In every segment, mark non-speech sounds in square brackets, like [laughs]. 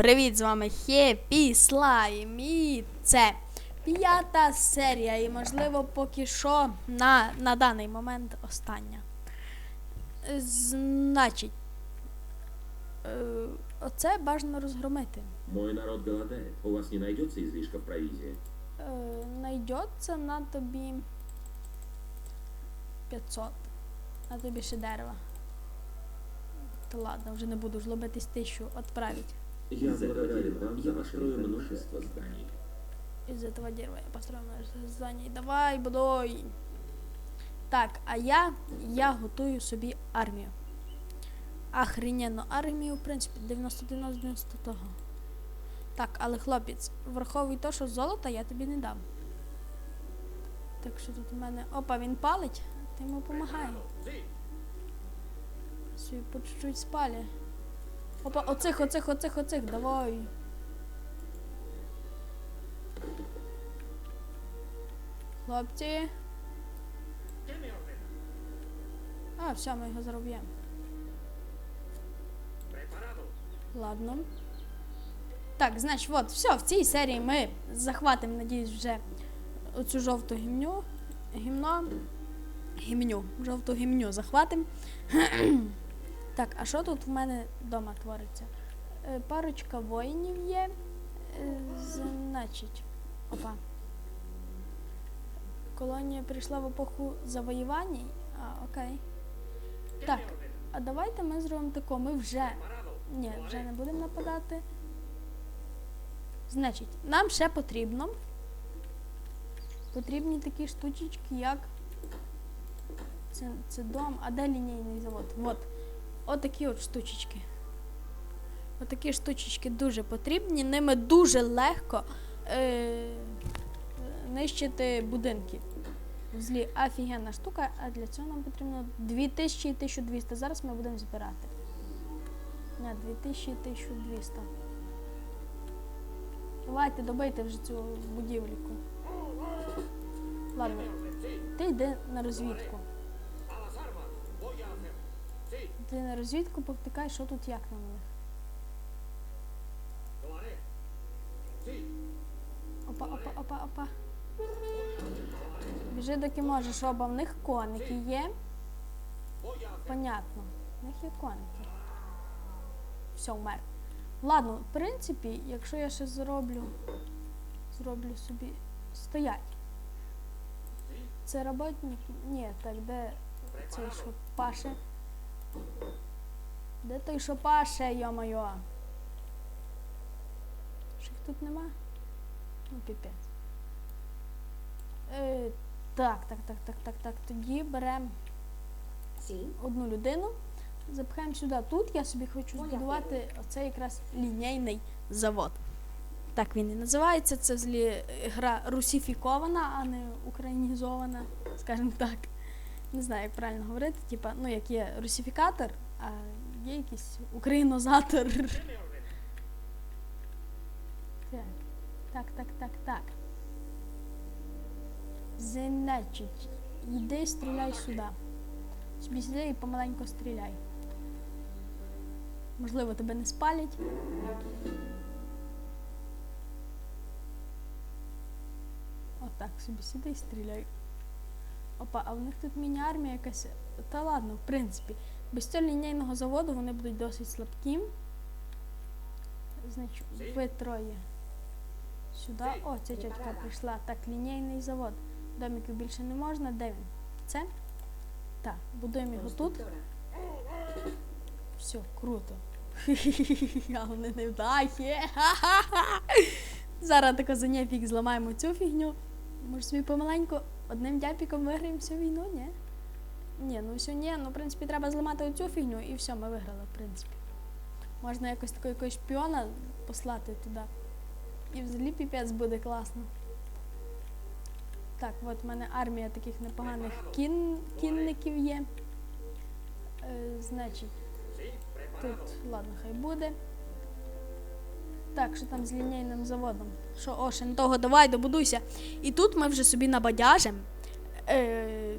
Привіт, з вами Хеппі Слайм і це п'ята серія і можливо поки що на, на даний момент остання. Е, Значить, е, оце бажано розгромити. Мой народ голодает. У вас не найдется излишка в провизии? Е, Найдеться на тобі 500. На тобі ще дерева. Та ладно, вже не буду жлобитись тисячу відправить. Я благодарен вам за ваше множество зданий. Из этого дерева я построю множество зданий. Давай, будуй. Так, а я, я готую собі армію. Охрененно армію, в принципі, 99 з 90 того. Так, але хлопець, враховуй то, що золота я тобі не дам. Так що тут у мене. Опа, він палить, ти йому допомагай. Собі по чуть-чуть спалі. Опа, оцих, оцих, оцих, оцих, давай. Хлопці. А, все, ми його зароб'ємо. Ладно. Так, значить, от, все, в цій серії ми захватимо, надіюсь, вже оцю жовту гімню. Гімно. Гімню. Жовту гімню захватимо. [clears throat] так, а що тут в мене вдома твориться? Е, парочка воїнів є. Е, значить. Опа. Колонія прийшла в епоху завоювань. А, окей. Так, а давайте ми зробимо тако. Ми вже. Ні, вже не будемо нападати. Значить, нам ще потрібно. Потрібні такі штучечки, як. Це, це дом, а де лінійний завод? От. Отакі от штучечки. Отакі штучечки дуже потрібні. Ними дуже легко е, нищити будинки. В злі офігенна штука, а для цього нам потрібно 2000 і 1200. Зараз ми будемо збирати. Не, 2000 і 1200. Давайте добийте вже цю будівліку. Ладно, ти йди на розвідку. Ти на розвідку повтикай, що тут як на них. Опа, опа, опа, опа. Біжи доки можеш, оба в них коники є. Понятно. В них є коники. Все, вмер. Ладно, в принципі, якщо я ще зроблю. Зроблю собі. Стоять. Це роботник? Ні, так, де цей що паше? Де той що паше, йо-моє? Що їх тут нема? Ну, піпець. Е, так, так, так, так, так, так. Тоді беремо одну людину, запхаємо сюди. Тут я собі хочу збудувати оцей якраз лінійний завод. Так він і називається. Це злі гра русифікована, а не українізована, скажімо так. Не знаю, як правильно говорити. Типа, ну як є русифікатор, а є якийсь українозатор. Так, так, так, так, так. Значить, йди стріляй сюди. Сюди і помаленько стріляй. Можливо, тебе не спалять. Отак собі сіди і стріляй. Опа, а в них тут міні-армія якась. Та ладно, в принципі. Без цього лінійного заводу вони будуть досить слабкі. Значить, ви троє. Сюди. О, ця тітка прийшла. Так, лінійний завод. Домиків більше не можна. Де він? Це? Так, будуємо його тут. Все, круто. [laughs] А вони не вдахи. [laughs] Зараз тако за нефік зламаємо цю фігню. Може собі помаленьку одним дяпіком виграємо всю війну, ні? Ні, ну все ні, ну в принципі треба зламати оцю фігню і все, ми виграли, в принципі. Можна якось такого якогось шпіона послати туди. І взагалі піпець буде класно. Так, от в мене армія таких непоганих кін... кінників є. Е, значить, тут, ладно, хай буде. Так, що там з лінійним заводом? Що, о, ще не того, давай, добудуйся. І тут ми вже собі набадяжимо е,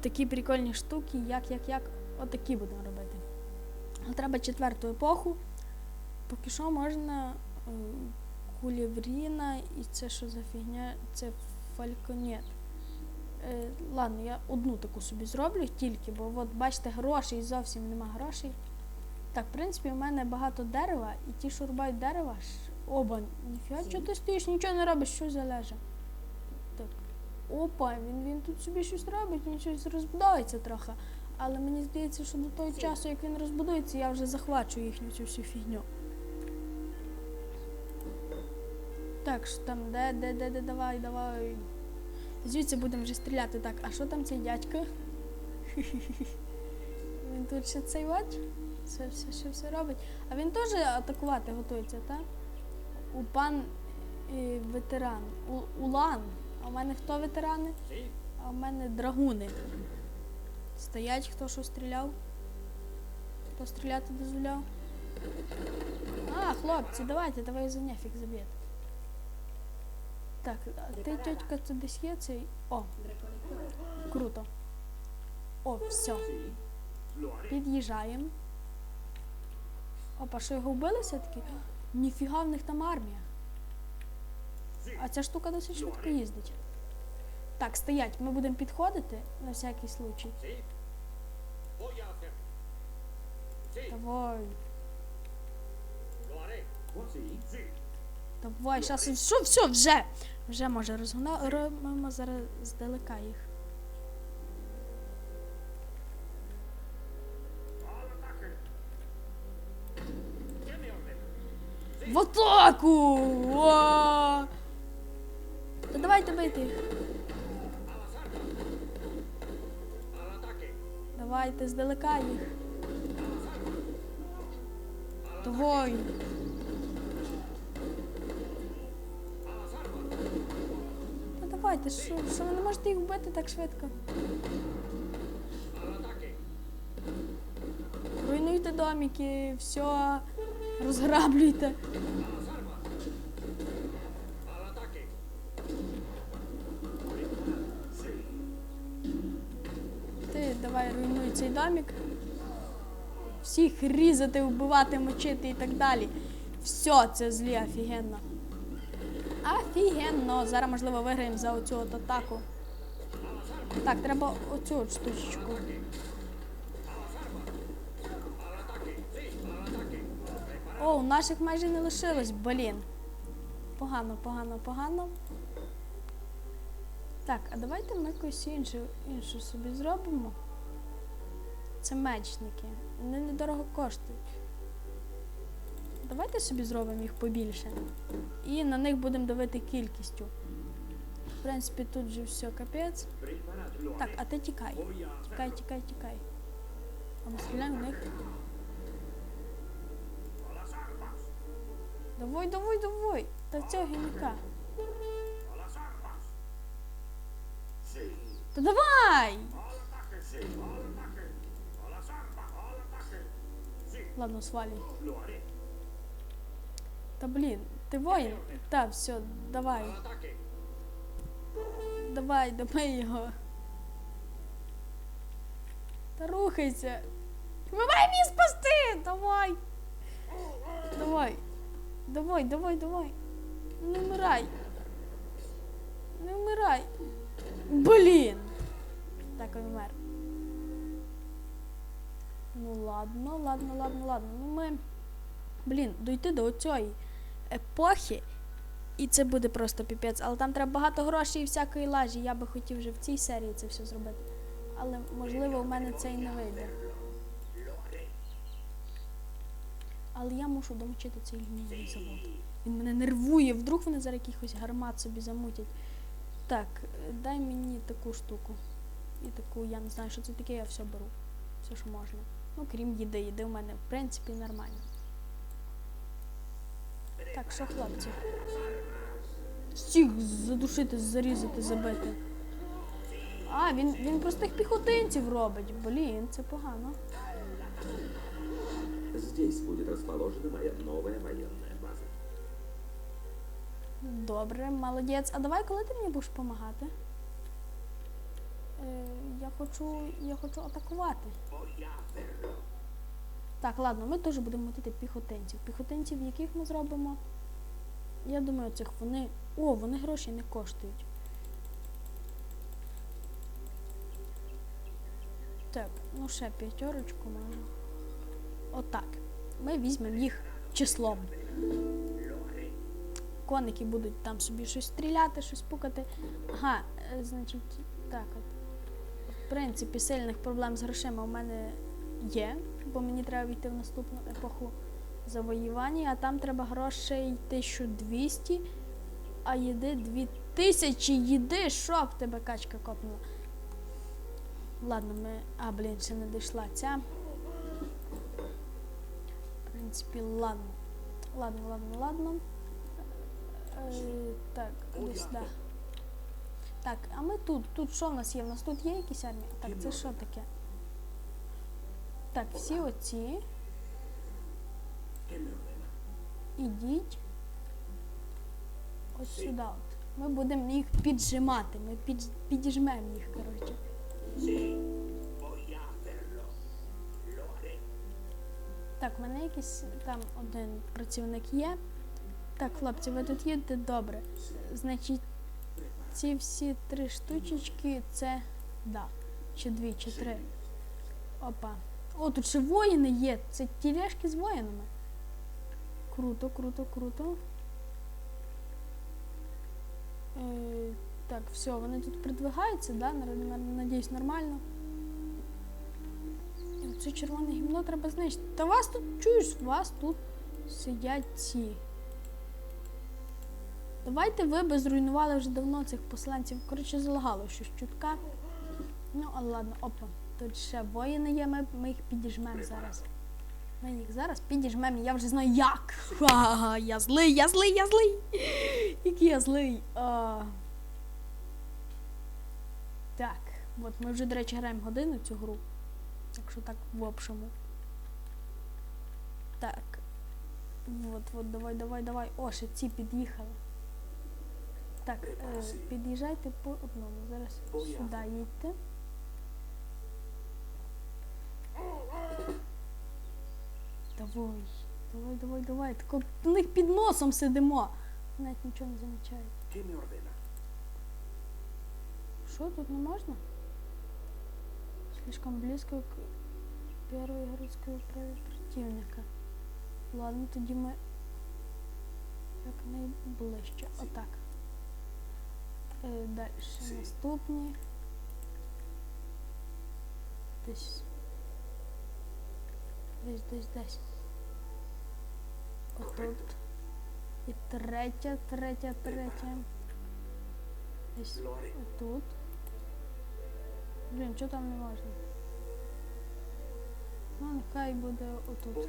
такі прикольні штуки, як, як, як, отакі будемо робити. Треба четверту епоху поки що можна е, кулівріна і це що за фігня? Це фальконет. Е, ладно, я одну таку собі зроблю тільки, бо от бачите, грошей зовсім нема грошей. Так, в принципі, у мене багато дерева, і ті, що рубають дерева, оба, ніфіга, чого ти стоїш, нічого не робиш, що залежить. Так. Опа, він, він тут собі щось робить, він щось розбудовується трохи. Але мені здається, що до того часу, як він розбудується, я вже захвачу їхню цю всю фігню. Так, що там, де, де, де, де, давай, давай. Звідси будемо вже стріляти. Так, а що там цей дядько? [laughs] Тут ще цей от? Це все, що все робить. А він теж атакувати готується, так? У пан е, ветеран. У, Улан. А в мене хто ветерани? А в мене драгуни. Стоять, хто що стріляв? Хто стріляти дозволяв? А, хлопці, давайте, давай за нефік заб'єте. Так, а ти, тьотька, це десь є цей. О, круто. О, все. Під'їжджаємо. Опа, що його вбили все-таки? Ніфіга в них там армія. А ця штука досить швидко їздить. Так, стоять, ми будемо підходити на всякий случай. Давай, давай, зараз все, все, вже. Вже може розгонимо зараз здалека їх. В атаку! Та давайте бити. Давайте здалека їх. Давай. Та давайте, що, що ви не можете їх вбити так швидко? Руйнуйте домики, все, розграблюйте. Ти давай руйнуй цей домик. Всіх різати, вбивати, мочити і так далі. Все, це злі, офігенно. Офігенно. Зараз, можливо, виграємо за оцю от атаку. Так, треба оцю от штучечку. О, у наших майже не лишилось, блін. Погано, погано, погано. Так, а давайте ми якусь іншу, іншу собі зробимо. Це мечники. Вони недорого коштують. Давайте собі зробимо їх побільше. І на них будемо давити кількістю. В принципі, тут же все капець. Так, а ти тікай. Тікай, тікай, тікай. А ми стріляємо в них. Давай, давай, давай. Та цього. Sí. Та давай! Ладно, haré. Та блін, ти воїн? Та, все, давай. Давай, добий його. Та рухайся. Маємо її спасти! Давай! Давай. Давай, давай, давай. Не вмирай. Не вмирай. Блін. Так, він вмер. Ну ладно, ладно, ладно, ладно. Ну ми. Блін, дойти до оцієї епохи. І це буде просто піпець. Але там треба багато грошей і всякої лажі. Я би хотів вже в цій серії це все зробити. Але можливо в мене це і не вийде. Але я мушу домочити цей лінійний завод. Він мене нервує, вдруг вони зараз якихось гармат собі замутять. Так, дай мені таку штуку. І таку, я не знаю, що це таке, я все беру. Все, що можна. Ну, крім їди, їди в мене, в принципі, нормально. Так, що, хлопці? Всіх задушити, зарізати, забити. А, він, він простих піхотинців робить. Блін, це погано. Здесь будет расположена моя новая военная база. Добре, молодець. А давай, коли ти мені будеш допомагати? Е, я хочу. Я хочу атакувати. Так, ладно, ми теж будемо мотити піхотинців. Піхотинців, яких ми зробимо? Я думаю, цих вони. О, вони гроші не коштують. Так, ну ще п'ятерочку може. Отак. Ми візьмемо їх числом. Коники будуть там собі щось стріляти, щось пукати. Ага, е, значить, так от. В принципі, сильних проблем з грошима у мене є, бо мені треба війти в наступну епоху завоювання, а там треба грошей 1200, а їди 2000 їди, що в тебе качка копнула. Ладно, ми. А, блін, ще не дійшла ця. В принципі, ладно. Ладно, ладно, ладно. Е, так, десь да. Так, а ми тут. Тут що в нас є? В нас тут є якісь армії? Так, це що таке? Так, всі оці. Ідіть. Ось сюди от. Ми будемо їх піджимати. Ми під, підіжмемо їх, коротше. Так, в мене якийсь там один працівник є. Так, хлопці, ви тут їдете добре. Значить, ці всі три штучечки це. Да. Чи дві, чи три. Опа. О, тут ще воїни є. Це тілешки з воїнами. Круто, круто, круто. Е, так, все, вони тут придвигаються, да? Надіюсь, нормально. Це червоне гімно треба знищити. Та вас тут чуєш, вас тут сидять ці. Давайте ви би зруйнували вже давно цих посланців. Коротше, залагало щось чутка. Ну, але ладно, опа. Тут ще воїни є, ми, ми їх підіжмемо зараз. Ми їх зараз підіжмемо, я вже знаю як. Ха, я злий, я злий, я злий. Який я злий. А... Так, от ми вже, до речі, граємо годину цю гру. Якщо так в общому. Так. От, от, давай, давай, давай. О, ще ці під'їхали. Так, е, під'їжджайте по одному. Зараз сюди їдьте. Давай, давай, давай, давай. Тако в них під носом сидимо. Навіть нічого не замічають. Що тут не можна? Слишком близько к первой городской управі противника. Ладно, тоді ми як найближче. Отак. Е, далі наступні. Десь. Десь, десь, десь. Отут. І третя, третя, третя. Десь Lo haré. Тут. Блін, що там не можна? Ну, нехай буде отут.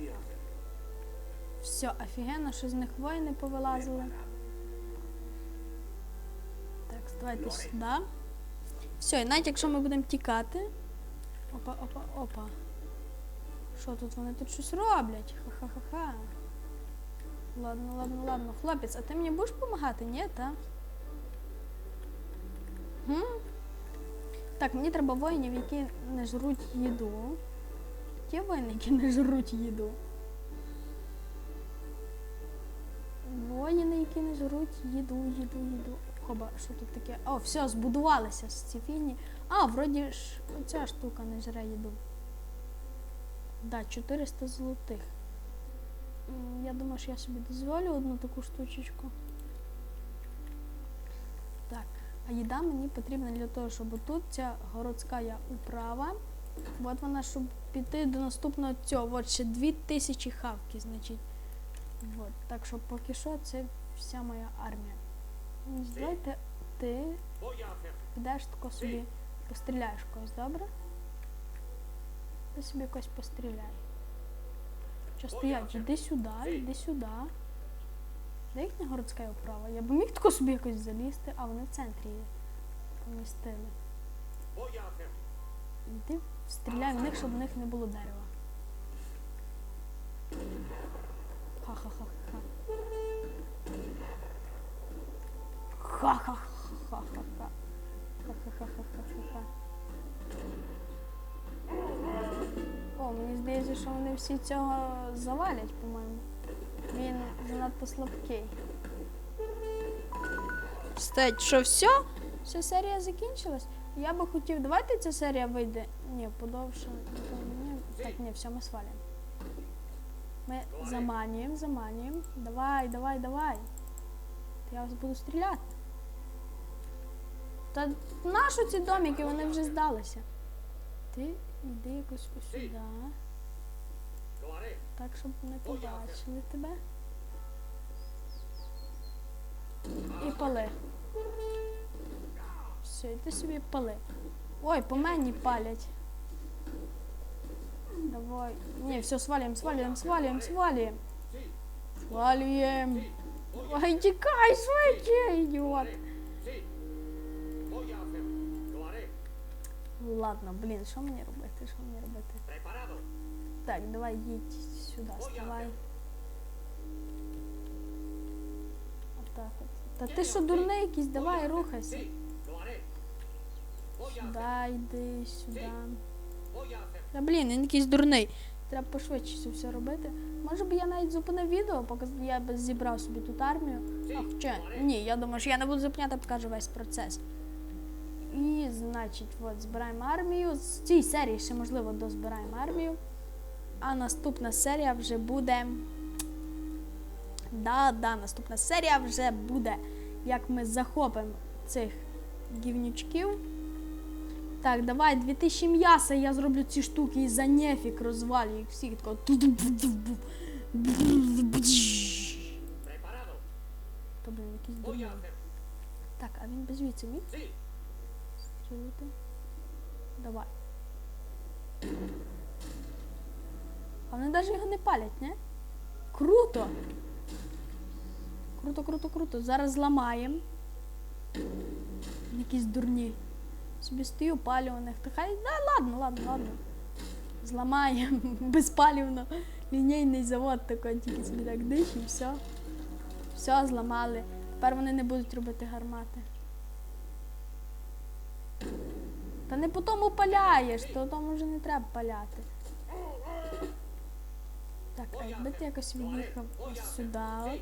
Все, офігенно, що з них воїни повилазили. Так, давайте сюди. Все, і навіть якщо ми будемо тікати. Опа, опа, опа. Що тут вони тут щось роблять? Ха-ха-ха-ха. Ладно, ладно, ладно. Хлопець, а ти мені будеш допомагати? Ні, та? Гм? Так, мені треба воїнів, які не жруть їду. Ті воїни, які не жруть їду. Воїни, які не жруть їду, їду, їду. Хоба, що тут таке? О, все, збудувалися з. А, вроді ж оця штука не жре їду. Да, 400 золотих. Я думаю, що я собі дозволю одну таку штучечку. Так, а їда мені потрібна для того, щоб тут ця городська я управа. От вона, щоб піти до наступного цього. От ще 2000 хавки, значить. От. Так що поки що це вся моя армія. Ну, Давайте ти a hacerlo. підеш тако собі, постріляєш когось, добре? Ти собі когось постріляй. Що стоять? Іди сюди, іди сюди. Де їхня городська управа? Я б міг тако собі якось залізти, а вони в центрі є. Помістили. Іди стріляй в них, щоб в них не було дерева. Ха-ха-ха-ха. Ха-ха-ха-ха-ха. Ха-ха-ха-ха-ха-ха. О, мені здається, що вони всі цього завалять, по-моєму. Він занадто слабкий. Стать, що все? Вся серія закінчилась? Я би хотів, давайте ця серія вийде. Ні, подовше. Ні, так, ні, все, ми свалимо. Ми заманюємо, заманюємо. Давай, давай, давай. Та я вас буду стріляти. Та нащо ці домики, вони вже здалися. Ти йди якось сюди. Так, щоб не побачили тебе. І пали. Все, йди собі пали. Ой, по мені палять. Давай. Ні, все, свалюємо, свалюємо, свалюємо, свалюємо. Свалюємо. Ой, тікай швидше, ідіот. Ладно, блін, що мені робити? Що мені робити? Так, давай їдь сюди, ставай. Отак от. Та ти що дурний якийсь, давай рухайся. Сюди йди, сюди. Та блін, він якийсь дурний. Треба пошвидше це все робити. Може би я навіть зупинив відео, поки я би зібрав собі тут армію. А хоча ні, я думаю, що я не буду зупиняти, покажу весь процес. І, значить, от збираємо армію. З цій серії ще можливо дозбираємо армію. А наступна серія вже буде. Да, да, наступна серія вже буде, як ми захопимо цих гівнючків. Так, давай, 2000 м'яса, я зроблю ці штуки і за нефік розвалю їх всіх такого. Якийсь дурний. Так, а він без звідси міг стрілити? Давай. А вони навіть його не палять, не? Круто! Круто, круто, круто. Зараз зламаємо. Якісь дурні. Собі стою, палю у них. Та хай. Да, ладно, ладно, ладно. Зламаємо [laughs] безпалівно. Лінійний завод такий, тільки собі так диш і все. Все, зламали. Тепер вони не будуть робити гармати. Та не по тому паляєш, то тому вже не треба паляти. Так, а якби ти якось від'їхав сюди от.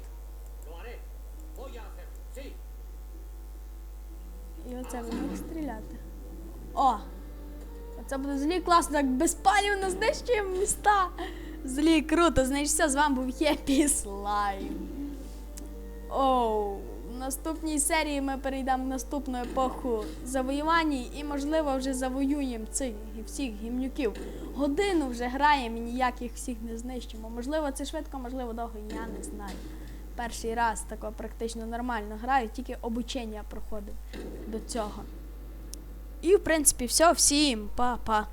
І оце будемо стріляти. О! Оце буде злі класно, так безпалівно знищуємо міста. Злі, круто, значить все, з вами був Єпі Слайм. Оу, наступній серії ми перейдемо в наступну епоху завоювань і, можливо, вже завоюємо цих всіх гімнюків. Годину вже граємо і ніяких всіх не знищимо. Можливо, це швидко, можливо, довго, я не знаю. Перший раз тако практично нормально граю, тільки обучення проходив до цього. І, в принципі, все, всім па-па.